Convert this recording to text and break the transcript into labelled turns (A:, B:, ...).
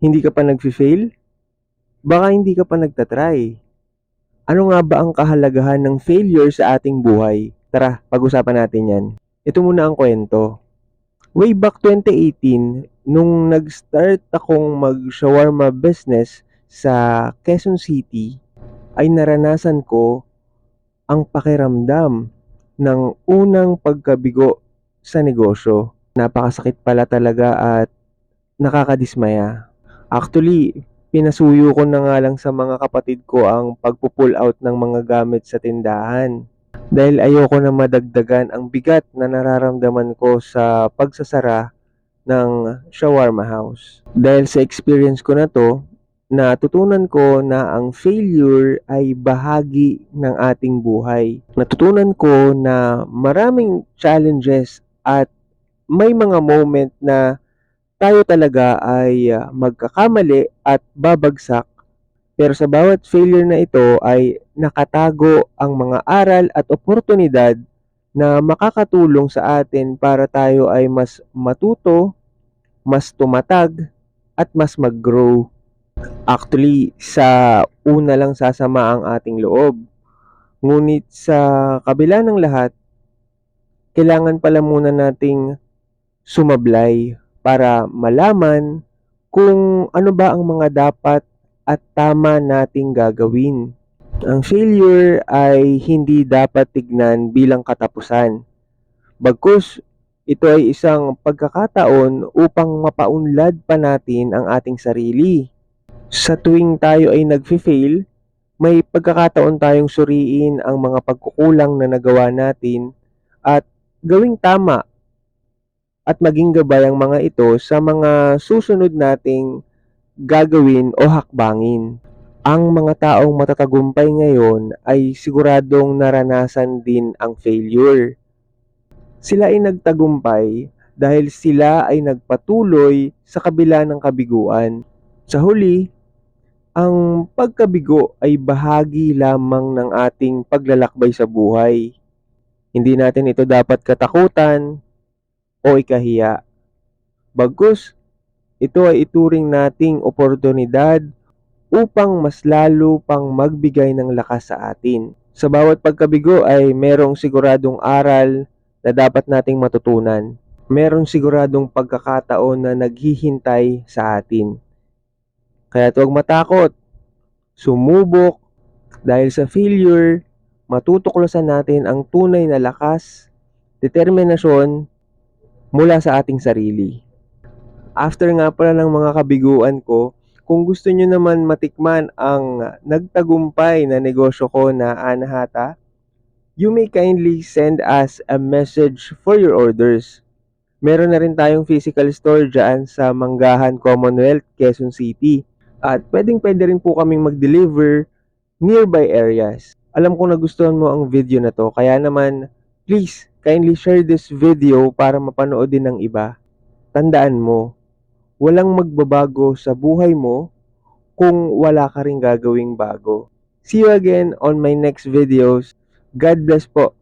A: Hindi ka pa nag-fail? Baka hindi ka pa nagtatry. Ano nga ba ang kahalagahan ng failure sa ating buhay? Tara, pag-usapan natin yan. Ito muna ang kwento. Way back 2018, nung nag-start akong mag-shawarma business sa Quezon City, ay naranasan ko ang pakiramdam ng unang pagkabigo sa negosyo. Napakasakit pala talaga at nakakadismaya. Actually, pinasuyo ko na nga lang sa mga kapatid ko ang pagpo-pull out ng mga gamit sa tindahan. Dahil ayoko na madagdagan ang bigat na nararamdaman ko sa pagsasara ng shawarma house. Dahil sa experience ko na to, natutunan ko na ang failure ay bahagi ng ating buhay. Natutunan ko na maraming challenges at may mga moment na tayo talaga ay uh, magkakamali at babagsak pero sa bawat failure na ito ay nakatago ang mga aral at oportunidad na makakatulong sa atin para tayo ay mas matuto, mas tumatag, at mas mag-grow. Actually, sa una lang sasama ang ating loob. Ngunit sa kabila ng lahat, kailangan pala muna nating sumablay para malaman kung ano ba ang mga dapat at tama nating gagawin. Ang failure ay hindi dapat tignan bilang katapusan. Bagkus, ito ay isang pagkakataon upang mapaunlad pa natin ang ating sarili. Sa tuwing tayo ay nag-fail, may pagkakataon tayong suriin ang mga pagkukulang na nagawa natin at gawing tama at maging gabay ang mga ito sa mga susunod nating gagawin o hakbangin. Ang mga taong matatagumpay ngayon ay siguradong naranasan din ang failure. Sila ay nagtagumpay dahil sila ay nagpatuloy sa kabila ng kabiguan. Sa huli, ang pagkabigo ay bahagi lamang ng ating paglalakbay sa buhay. Hindi natin ito dapat katakutan o ikahiya. Bagkus, ito ay ituring nating oportunidad upang mas lalo pang magbigay ng lakas sa atin. Sa bawat pagkabigo ay merong siguradong aral na dapat nating matutunan. Merong siguradong pagkakataon na naghihintay sa atin. Kaya huwag matakot, sumubok, dahil sa failure, matutuklasan natin ang tunay na lakas, determinasyon mula sa ating sarili. After nga pala ng mga kabiguan ko, kung gusto nyo naman matikman ang nagtagumpay na negosyo ko na Anahata, you may kindly send us a message for your orders. Meron na rin tayong physical store dyan sa Manggahan Commonwealth, Quezon City. At pwedeng pwede rin po kaming mag-deliver nearby areas. Alam ko nagustuhan mo ang video na to, kaya naman please kindly share this video para mapanood din ng iba. Tandaan mo, walang magbabago sa buhay mo kung wala ka rin gagawing bago. See you again on my next videos. God bless po.